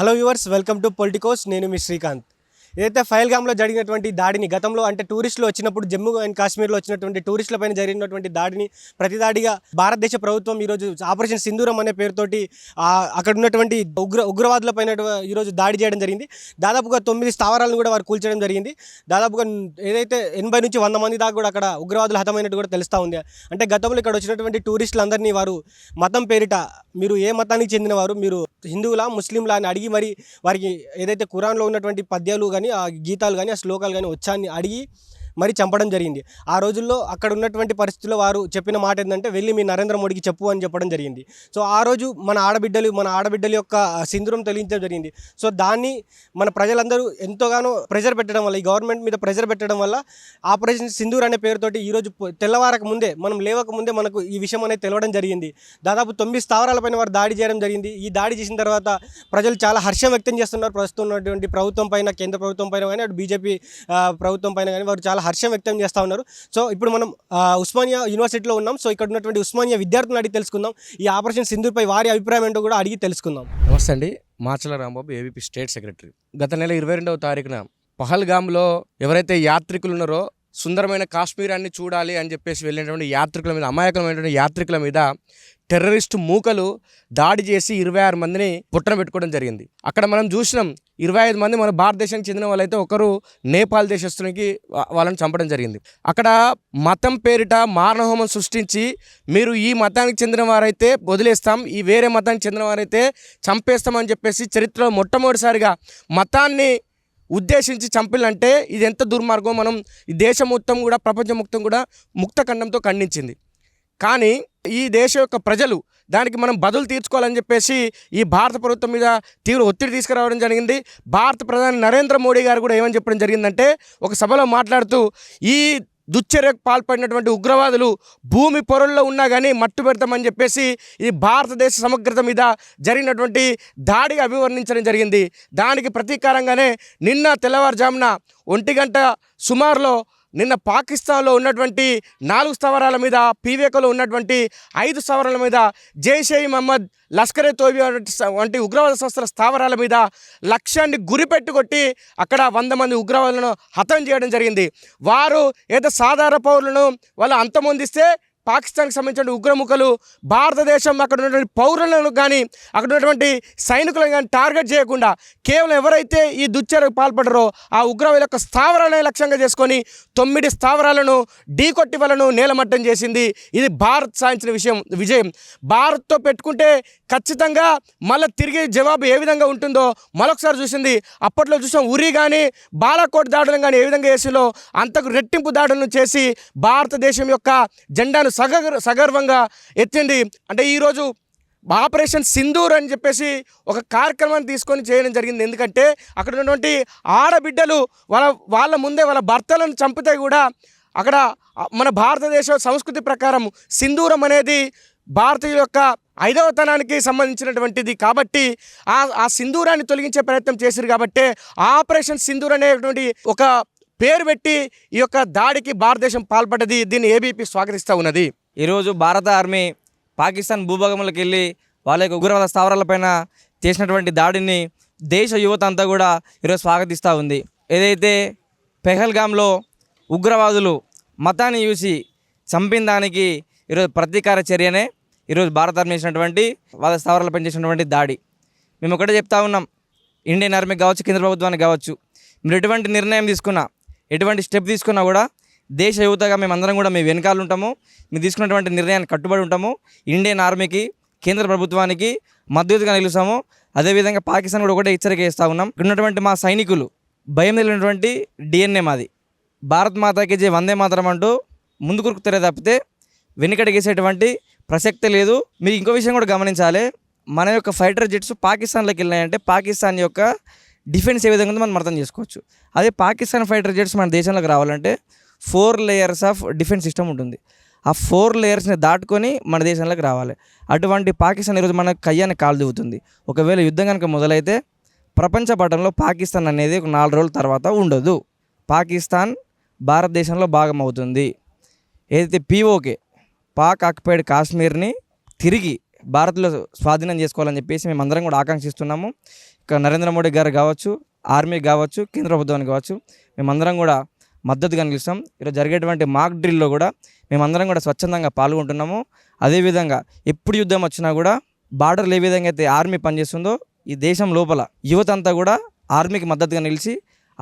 Hello viewers welcome to Politicos. నేను మీ శ్రీకాంత్. ఏదైతే ఫైల్గామ్లో జరిగినటువంటి దాడిని గతంలో అంటే టూరిస్టులు వచ్చినప్పుడు జమ్మూ అండ్ కాశ్మీర్లో వచ్చినటువంటి టూరిస్టులపైన జరిగినటువంటి దాడిని ప్రతిదాడిగా భారతదేశ ప్రభుత్వం ఈరోజు ఆపరేషన్ సింధూరం అనే పేరుతోటి అక్కడ ఉన్నటువంటి ఉగ్ర ఉగ్రవాదులపైన ఈరోజు దాడి చేయడం జరిగింది. దాదాపుగా తొమ్మిది స్థావరాలను కూడా వారు కూల్చడం జరిగింది. దాదాపుగా ఏదైతే ఎనభై నుంచి వంద మంది దాకా కూడా అక్కడ ఉగ్రవాదులు హతమైనట్టు కూడా తెలుస్తూ ఉంది. అంటే గతంలో ఇక్కడ వచ్చినటువంటి టూరిస్టులందరినీ వారు మతం పేరిట మీరు ఏ మతానికి చెందినవారు మీరు హిందువులా ముస్లింలా అని అడిగి మరి వారికి ఏదైతే ఖురాన్లో ఉన్నటువంటి పద్యాలు కానీ ఆ గీతాలు కానీ ఆ శ్లోకాలు కానీ వచ్చాన్ని అడిగి మరి చంపడం జరిగింది. ఆ రోజుల్లో అక్కడ ఉన్నటువంటి పరిస్థితుల్లో వారు చెప్పిన మాట ఏంటంటే వెళ్ళి మీ నరేంద్ర మోడీకి చెప్పు అని చెప్పడం జరిగింది. సో ఆ రోజు మన ఆడబిడ్డలు మన ఆడబిడ్డల యొక్క సింధూరం తెలియజేయడం జరిగింది. సో దాన్ని మన ప్రజలందరూ ఎంతోగానో ప్రెజర్ పెట్టడం వల్ల ఈ గవర్నమెంట్ మీద ప్రెజర్ పెట్టడం వల్ల ఆపరేషన్ సింధూర్ అనే పేరుతోటి ఈరోజు తెల్లవారక ముందే మనం లేవక ముందే మనకు ఈ విషయం అనేది తెలవడం జరిగింది. దాదాపు తొమ్మిది స్థావరాలపైన వారు దాడి చేయడం జరిగింది. ఈ దాడి చేసిన తర్వాత ప్రజలు చాలా హర్షం వ్యక్తం చేస్తున్నారు. ప్రస్తుతం ఉన్నటువంటి ప్రభుత్వం పైన కేంద్ర ప్రభుత్వం పైన కానీ అటు బీజేపీ ప్రభుత్వం పైన కానీ వారు చాలా హర్షం వ్యక్తం చేస్తూ ఉన్నారు. సో ఇప్పుడు మనం ఉస్మానియా యూనివర్సిటీలో ఉన్నాం. సో ఇక్కడ ఉన్నటువంటి ఉస్మానియా విద్యార్థులను అడిగి తెలుసుకుందాం. ఈ ఆపరేషన్ సింధూర్పై వారి అభిప్రాయం ఏంటో కూడా అడిగి తెలుసుకుందాం. నమస్తే అండి. Machala Rambabu ABP state secretary. గత నెల ఇరవై రెండవ తారీఖున పహల్గామ్లో ఎవరైతే యాత్రికులు ఉన్నారో సుందరమైన కాశ్మీరాన్ని చూడాలి అని చెప్పేసి వెళ్ళినటువంటి యాత్రికుల మీద అమాయకమైనటువంటి యాత్రికుల మీద టెర్రరిస్ట్ మూకలు దాడి చేసి ఇరవై ఆరు మందిని పుట్టన పెట్టుకోవడం జరిగింది. అక్కడ మనం చూసినాం ఇరవై ఐదు మంది మన భారతదేశానికి చెందిన వాళ్ళైతే ఒకరు నేపాల్ దేశస్తునికి వాళ్ళని చంపడం జరిగింది. అక్కడ మతం పేరిట మారణహోమం సృష్టించి మీరు ఈ మతానికి చెందిన వారైతే వదిలేస్తాం ఈ వేరే మతానికి చెందిన వారైతే చంపేస్తామని చెప్పేసి చరిత్రలో మొట్టమొదటిసారిగా మతాన్ని ఉద్దేశించి చంపిలంటే ఇది ఎంత దుర్మార్గం మనం ఈ దేశం మొత్తం కూడా ప్రపంచం మొత్తం కూడా ముక్త ఖండంతో ఖండించింది. కానీ ఈ దేశం యొక్క ప్రజలు దానికి మనం బదులు తీర్చుకోవాలని చెప్పేసి ఈ భారత ప్రభుత్వం మీద తీవ్ర ఒత్తిడి తీసుకురావడం జరిగింది. భారత ప్రధాని నరేంద్ర మోడీ గారు కూడా ఏమని చెప్పడం జరిగిందంటే ఒక సభలో మాట్లాడుతూ ఈ దుశ్చర్యకు పాల్పడినటువంటి ఉగ్రవాదులు భూమి పొరల్లో ఉన్నా కానీ మట్టు పెడతామని చెప్పేసి ఈ భారతదేశ సమగ్రత మీద జరిగినటువంటి దాడిగా అభివర్ణించడం జరిగింది. దానికి ప్రతీకారంగానే నిన్న తెల్లవారుజామున ఒంటి గంట సుమారులో నిన్న పాకిస్తాన్లో ఉన్నటువంటి నాలుగు స్థావరాల మీద పీవేకలో ఉన్నటువంటి ఐదు స్థావరాల మీద జైషే మహమ్మద్ లష్కరే తోబి వంటి వంటి ఉగ్రవాద సంస్థల స్థావరాల మీద లక్ష్యాన్ని గురిపెట్టుకొట్టి అక్కడ వంద మంది ఉగ్రవాదులను హతం చేయడం జరిగింది. వారు ఏదో సాధారణ పౌరులను వాళ్ళు అంతమొందిస్తే పాకిస్తాన్కి సంబంధించిన ఉగ్రముఖలు భారతదేశం అక్కడ ఉన్నటువంటి పౌరులను కానీ అక్కడ ఉన్నటువంటి సైనికులను కానీ టార్గెట్ చేయకుండా కేవలం ఎవరైతే ఈ దుశ్చర్యకు పాల్పడరో ఆ ఉగ్రవాదుల యొక్క స్థావరాలనే లక్ష్యంగా చేసుకొని తొమ్మిది స్థావరాలను ఢీకొట్టి వలను నేలమట్టం చేసింది. ఇది భారత్ సాధించిన విషయం విజయం. భారత్తో పెట్టుకుంటే ఖచ్చితంగా మళ్ళీ తిరిగి జవాబు ఏ విధంగా ఉంటుందో మరొకసారి చూసింది. అప్పట్లో చూసాం ఉరి కానీ బాలాకోట్ దాడులను కానీ ఏ విధంగా చేసిందో అంతకు రెట్టింపు దాడులను చేసి భారతదేశం యొక్క జెండాను సగ సగర్వంగా ఎత్తింది. అంటే ఈరోజు ఆపరేషన్ సింధూర్ అని చెప్పేసి ఒక కార్యక్రమాన్ని తీసుకొని చేయడం జరిగింది. ఎందుకంటే అక్కడ ఉన్నటువంటి ఆడబిడ్డలు వాళ్ళ వాళ్ళ ముందే వాళ్ళ భర్తలను చంపితే కూడా అక్కడ మన భారతదేశ సంస్కృతి ప్రకారం సింధూరం అనేది భారతీయుల యొక్క ఐదవతనానికి సంబంధించినటువంటిది. కాబట్టి ఆ ఆ సింధూరాన్ని తొలగించే ప్రయత్నం చేశారు కాబట్టి ఆపరేషన్ సింధూర్ అనేటువంటి ఒక పేరు పెట్టి ఈ యొక్క దాడికి భారతదేశం పాల్పడ్డది. దీన్ని ఏబీపీ స్వాగతిస్తూ ఉన్నది. ఈరోజు భారత ఆర్మీ పాకిస్తాన్ భూభాగంలోకి వెళ్ళి వాళ్ళ యొక్క ఉగ్రవాద స్థావరాలపైన చేసినటువంటి దాడిని దేశ యువత అంతా కూడా ఈరోజు స్వాగతిస్తూ ఉంది. ఏదైతే పెహల్గాంలో ఉగ్రవాదులు మతాన్ని చూసి చంపిన దానికి ఈరోజు ప్రతీకార చర్యనే ఈరోజు భారత ఆర్మీ చేసినటువంటి వాళ్ళ స్థావరాలపై చేసినటువంటి దాడి. మేము ఒకటే చెప్తా ఉన్నాం. ఇండియన్ ఆర్మీ కావచ్చు కేంద్ర ప్రభుత్వానికి కావచ్చు. మీరు ఎటువంటి నిర్ణయం తీసుకున్నా ఎటువంటి స్టెప్ తీసుకున్నా కూడా దేశ యువతగా మేమందరం కూడా మీ వెనకాల ఉంటాము. మీరు తీసుకున్నటువంటి నిర్ణయాన్ని కట్టుబడి ఉంటాము. ఇండియన్ ఆర్మీకి కేంద్ర ప్రభుత్వానికి మద్దతుగా నిలుస్తాము. అదేవిధంగా పాకిస్తాన్ కూడా ఒకటే హెచ్చరిక చేస్తూ ఉన్నాం. ఇక్కడ ఉన్నటువంటి మా సైనికులు భయం తెలియనటువంటి డిఎన్ఏ మాది. భారత్ మాతాకి జే వందే మాతరం అంటూ ముందు కురుకుతారే తప్పితే వెనుకడిగేసేటువంటి ప్రసక్తే లేదు. మీరు ఇంకో విషయం కూడా గమనించాలి. మన యొక్క ఫైటర్ జెట్స్ పాకిస్తాన్లోకి వెళ్ళినాయంటే పాకిస్తాన్ యొక్క డిఫెన్స్ ఏ విధంగా ఉందో మనం అర్థం చేసుకోవచ్చు. అదే పాకిస్తాన్ ఫైటర్ జెట్స్ మన దేశంలోకి రావాలంటే four layers of defence system ఉంటుంది. ఆ ఫోర్ లేయర్స్ని దాటుకొని మన దేశంలోకి రావాలి. అటువంటి పాకిస్తాన్ ఈరోజు మన కయ్యాన్ని కాలు దిగుతుంది. ఒకవేళ యుద్ధం కనుక మొదలైతే ప్రపంచ పటంలో పాకిస్తాన్ అనేది ఒక నాలుగు రోజుల తర్వాత ఉండదు. పాకిస్తాన్ భారతదేశంలో భాగం అవుతుంది ఏదైతే పీఓకే పాక్ ఆక్యుపైడ్ కాశ్మీర్ని తిరిగి భారత్లో స్వాధీనం చేసుకోవాలని చెప్పేసి మేమందరం కూడా ఆకాంక్షిస్తున్నాము. ఇక నరేంద్ర మోడీ గారు కావచ్చు ఆర్మీ కావచ్చు కేంద్ర ప్రభుత్వానికి కావచ్చు మేమందరం కూడా మద్దతుగా నిలుస్తాం. ఈరోజు జరిగేటువంటి మాక్ డ్రిల్లో కూడా మేమందరం కూడా స్వచ్ఛందంగా పాల్గొంటున్నాము. అదేవిధంగా ఎప్పుడు యుద్ధం వచ్చినా కూడా బార్డర్లు ఏ విధంగా అయితే ఆర్మీ పనిచేస్తుందో ఈ దేశం లోపల యువత అంతా కూడా ఆర్మీకి మద్దతుగా నిలిచి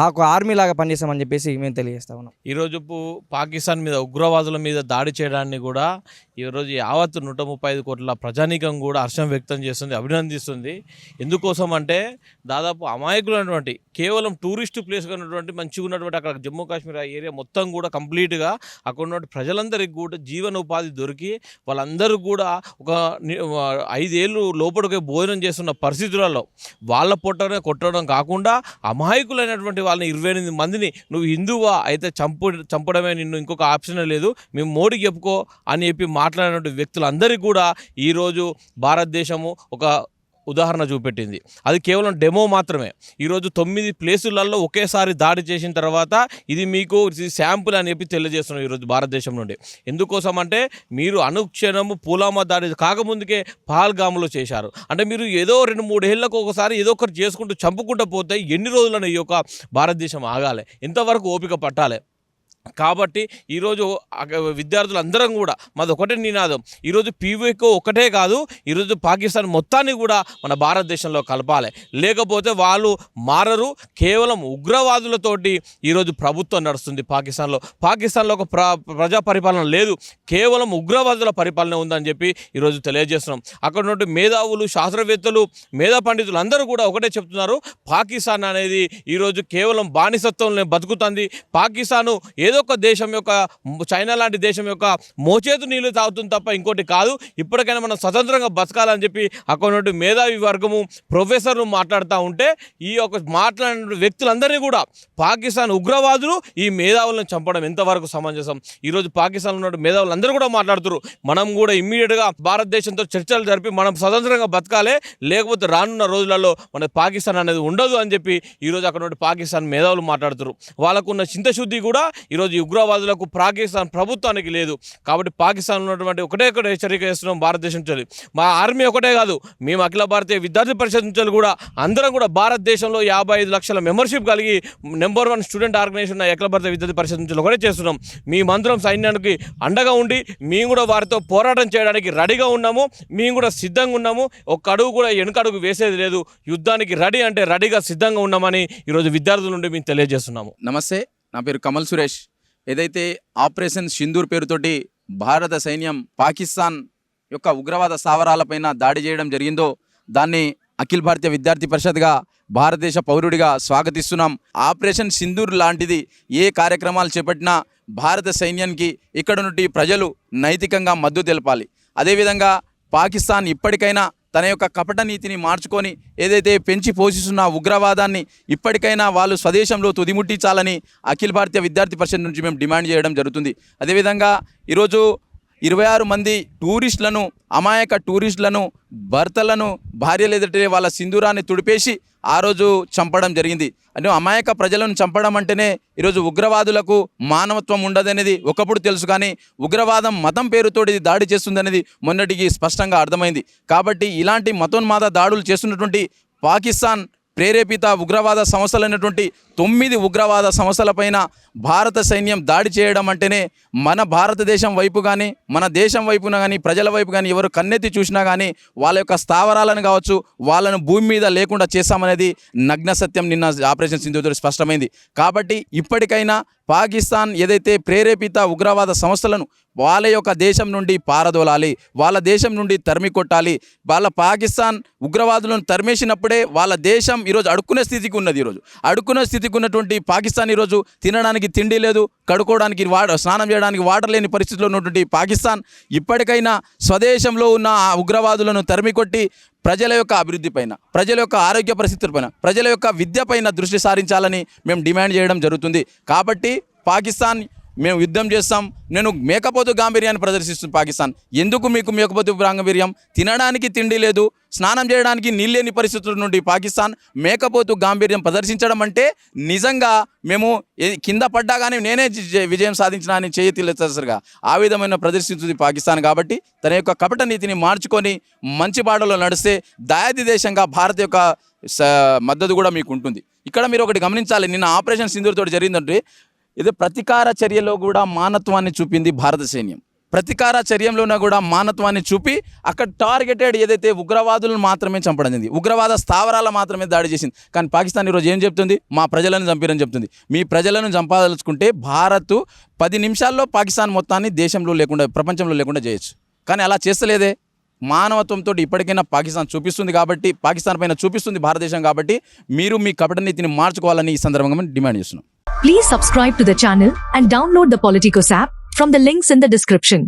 ఆ ఒక ఆర్మీ లాగా పనిచేస్తామని చెప్పేసి మేము తెలియజేస్తా ఉన్నాం. ఈరోజు పాకిస్తాన్ మీద ఉగ్రవాదుల మీద దాడి చేయడాన్ని కూడా ఈరోజు యావత్తు నూట ముప్పై ఐదు కోట్ల ప్రజానీకం కూడా హర్షం వ్యక్తం చేస్తుంది అభినందిస్తుంది. ఎందుకోసం అంటే దాదాపు అమాయకులైనటువంటి కేవలం టూరిస్ట్ ప్లేస్గా ఉన్నటువంటి మంచిగా ఉన్నటువంటి అక్కడ జమ్మూ కాశ్మీర్ ఆ ఏరియా మొత్తం కూడా కంప్లీట్గా అక్కడ ఉన్నటువంటి ప్రజలందరికీ కూడా జీవన ఉపాధి దొరికి వాళ్ళందరూ కూడా ఒక ఐదేళ్ళు లోపలికి భోజనం చేస్తున్న పరిస్థితులలో వాళ్ళ పొట్టనే కొట్టడం కాకుండా అమాయకులైనటువంటి వాళ్ళని ఇరవై ఎనిమిది మందిని నువ్వు హిందువా అయితే చంపు చంపడమే నిన్ను ఇంకొక ఆప్షన్ లేదు. మేము మోడీ చెప్పుకో అని చెప్పి మాట్లాడినటువంటి వ్యక్తులందరికీ కూడా ఈరోజు భారతదేశము ఒక ఉదాహరణ చూపెట్టింది. అది కేవలం డెమో మాత్రమే. ఈరోజు తొమ్మిది ప్లేసులలో ఒకేసారి దాడి చేసిన తర్వాత ఇది మీకు ఇది శాంపుల్ అని చెప్పి తెలియజేస్తున్నాం ఈరోజు భారతదేశం నుండి. ఎందుకోసం అంటే మీరు అనుక్షణము పూలామా దాడి కాకముందుకే పహల్గాములో చేశారు. అంటే మీరు ఏదో రెండు మూడు ఏళ్ళకు ఒకసారి ఏదో ఒకటి చేసుకుంటూ చంపుకుంటూ పోతే ఎన్ని రోజులను ఈ యొక్క భారతదేశం ఆగాలి. ఎంతవరకు ఓపిక పట్టాలి. కాబట్టి ఈరోజు విద్యార్థులందరం కూడా మాది ఒకటే నినాదం. ఈరోజు పీవీకో ఒకటే కాదు ఈరోజు పాకిస్తాన్ మొత్తాన్ని కూడా మన భారతదేశంలో కలపాలి. లేకపోతే వాళ్ళు మారరు. కేవలం ఉగ్రవాదులతోటి ఈరోజు ప్రభుత్వం నడుస్తుంది పాకిస్తాన్లో. పాకిస్తాన్లో ఒక ప్ర ప్రజా పరిపాలన లేదు. కేవలం ఉగ్రవాదుల పరిపాలన ఉందని చెప్పి ఈరోజు తెలియజేస్తున్నాం. అక్కడ ఉన్నటువంటి మేధావులు శాస్త్రవేత్తలు మేధా పండితులు అందరూ కూడా ఒకటే చెప్తున్నారు. పాకిస్తాన్ అనేది ఈరోజు కేవలం బానిసత్వంలో బతుకుతుంది. పాకిస్తాను ఏదో ఒక దేశం యొక్క చైనా లాంటి దేశం యొక్క మోచేతు నీళ్ళు తాగుతుంది తప్ప ఇంకోటి కాదు. ఇప్పటికైనా మనం స్వతంత్రంగా బతకాలని చెప్పి అక్కడ మేధావి వర్గము ప్రొఫెసర్లు మాట్లాడుతూ ఉంటే ఈ యొక్క మాట్లాడిన వ్యక్తులందరినీ కూడా పాకిస్తాన్ ఉగ్రవాదులు ఈ మేధావులను చంపడం ఎంతవరకు సమంజసం? ఈరోజు పాకిస్తాన్లో ఉన్న మేధావులు అందరూ కూడా మాట్లాడుతారు మనం కూడా ఇమ్మీడియట్గా భారతదేశంతో చర్చలు జరిపి మనం స్వతంత్రంగా బతకాలే లేకపోతే రానున్న రోజులలో మన పాకిస్తాన్ అనేది ఉండదు అని చెప్పి ఈరోజు అక్కడ పాకిస్తాన్ మేధావులు మాట్లాడుతారు వాళ్ళకున్న చింతశుద్ధి కూడా ఈరోజు ఈరోజు ఉగ్రవాదులకు పాకిస్తాన్ ప్రభుత్వానికి లేదు. కాబట్టి పాకిస్తాన్ ఉన్నటువంటి ఒకటే ఒకటి హెచ్చరిక చేస్తున్నాం భారతదేశం నుంచి. మా ఆర్మీ ఒకటే కాదు మేము అఖిల భారతీయ విద్యార్థి పరిషత్ నుంచి కూడా అందరం కూడా భారతదేశంలో యాభై ఐదు లక్షల మెంబర్షిప్ కలిగి number one student organisation Akhil Bharatiya Vidyarthi Parishad నుంచి ఒకటే చేస్తున్నాం. మీ మంత్రం సైన్యానికి అండగా ఉండి మేము కూడా వారితో పోరాటం చేయడానికి రెడీగా ఉన్నాము. మేము కూడా సిద్ధంగా ఉన్నాము. ఒక అడుగు కూడా వెనుక అడుగు వేసేది లేదు. యుద్ధానికి రెడీ అంటే రెడీగా సిద్ధంగా ఉన్నామని ఈరోజు విద్యార్థుల నుండి మేము తెలియజేస్తున్నాము. నమస్తే నా పేరు కమల్ సురేష్. ఏదైతే ఆపరేషన్ సింధూర్ పేరుతోటి భారత సైన్యం పాకిస్తాన్ యొక్క ఉగ్రవాద స్థావరాలపైన దాడి చేయడం జరిగిందో దాన్ని అఖిల్ భారతీయ విద్యార్థి పరిషత్గా భారతదేశ పౌరుడిగా స్వాగతిస్తున్నాం. ఆపరేషన్ సింధూర్ లాంటిది ఏ కార్యక్రమాలు చేపట్టినా భారత సైన్యానికి ఇక్కడ నుండి ప్రజలు నైతికంగా మద్దతు తెలపాలి. అదేవిధంగా పాకిస్తాన్ ఇప్పటికైనా తన యొక్క కపట నీతిని మార్చుకొని ఏదైతే పెంచి పోషిస్తున్న ఉగ్రవాదాన్ని ఇప్పటికైనా వాళ్ళు స్వదేశంలో తుదిముట్టించాలని అఖిల భారతీయ విద్యార్థి పరిషత్ నుంచి మేము డిమాండ్ చేయడం జరుగుతుంది. అదేవిధంగా ఈరోజు ఇరవై ఆరు మంది టూరిస్టులను అమాయక టూరిస్టులను భర్తలను భార్యలు ఎదుటే వాళ్ళ సింధూరాన్ని తుడిపేసి ఆ రోజు చంపడం జరిగింది. అంటే అమాయక ప్రజలను చంపడం అంటేనే ఈరోజు ఉగ్రవాదులకు మానవత్వం ఉండదనేది ఒకప్పుడు తెలుసు కానీ ఉగ్రవాదం మతం పేరుతోటి దాడి చేస్తుందనేది మొన్నటికి స్పష్టంగా అర్థమైంది. కాబట్టి ఇలాంటి మతోన్మాద దాడులు చేస్తున్నటువంటి పాకిస్తాన్ ప్రేరేపిత ఉగ్రవాద సంస్థలైనటువంటి తొమ్మిది ఉగ్రవాద సంస్థలపైన భారత సైన్యం దాడి చేయడం అంటేనే మన భారతదేశం వైపు కానీ మన దేశం వైపున కానీ ప్రజల వైపు కానీ ఎవరు కన్నెత్తి చూసినా కానీ వాళ్ళ యొక్క స్థావరాలను కావచ్చు వాళ్ళను భూమి మీద లేకుండా చేస్తామనేది నగ్న సత్యం నిన్న ఆపరేషన్ సింధుతో స్పష్టమైంది. కాబట్టి ఇప్పటికైనా పాకిస్తాన్ ఏదైతే ప్రేరేపిత ఉగ్రవాద సంస్థలను వాళ్ళ యొక్క దేశం నుండి పారదోలాలి వాళ్ళ దేశం నుండి తరిమి కొట్టాలి వాళ్ళ పాకిస్తాన్ ఉగ్రవాదులను తరిమేసినప్పుడే వాళ్ళ దేశం ఈరోజు అడుక్కునే స్థితికి ఉన్నది ఈరోజు. అడుక్కునే స్థితికి ఉన్నటువంటి పాకిస్తాన్ ఈరోజు తినడానికి తిండి లేదు కడుకోవడానికి వాటర్ స్నానం చేయడానికి వాటర్ లేని పరిస్థితిలో ఉన్నటువంటి పాకిస్తాన్ ఇప్పటికైనా స్వదేశంలో ఉన్న ఆ ఉగ్రవాదులను తరిమికొట్టి ప్రజల యొక్క అభివృద్ధి పైన ప్రజల యొక్క ఆరోగ్య పరిస్థితులపైన ప్రజల యొక్క విద్య పైన దృష్టి సారించాలని మేము డిమాండ్ చేయడం జరుగుతుంది. కాబట్టి పాకిస్తాన్ మేము యుద్ధం చేస్తాం. నేను మేకపోతు గాంభీర్యాన్ని ప్రదర్శిస్తుంది పాకిస్తాన్. ఎందుకు మీకు మేకపోతు గాంభీర్యం? తినడానికి తిండి లేదు స్నానం చేయడానికి నీళ్ళేని పరిస్థితుల నుండి పాకిస్తాన్ మేకపోతు గాంభీర్యం ప్రదర్శించడం అంటే నిజంగా మేము కింద పడ్డా కానీ నేనే విజయం సాధించిన అని చేయతిల్లసరిగా ఆ విధమైన ప్రదర్శిస్తుంది పాకిస్తాన్ కాబట్టి తన యొక్క కపట నీతిని మార్చుకొని మంచి బాటలో నడిస్తే దాయాది దేశంగా భారత్ యొక్క స- మద్దతు కూడా మీకు ఉంటుంది. ఇక్కడ మీరు ఒకటి గమనించాలి. నిన్న ఆపరేషన్ సింధూర్తో జరిగిందంటే ఇది ప్రతీకార చర్యలో కూడా మానత్వాన్ని చూపింది భారత సైన్యం. ప్రతీకార చర్యలోనే కూడా మానత్వాన్ని చూపి అక్కడ టార్గెటెడ్ ఏదైతే ఉగ్రవాదులను మాత్రమే చంపడం జరిగింది. ఉగ్రవాద స్థావరాల మాత్రమే దాడి చేసింది. కానీ పాకిస్తాన్ ఈరోజు ఏం చెప్తుంది? మా ప్రజలను చంపిరని చెప్తుంది. మీ ప్రజలను చంపదలుచుకుంటే భారత్ పది నిమిషాల్లో పాకిస్తాన్ మొత్తాన్ని దేశంలో లేకుండా ప్రపంచంలో లేకుండా చేయొచ్చు. కానీ అలా చేస్తలేదే? మానవత్వంతో ఇప్పటికైనా పాకిస్తాన్ చూపిస్తుంది కాబట్టి పాకిస్తాన్ పైన చూపిస్తుంది భారతదేశం కాబట్టి మీరు మీ కపట నీతిని మార్చుకోవాలని ఈ సందర్భంగా డిమాండ్ చేస్తున్నాం. Please subscribe to the and download the Politicos app from the links in the description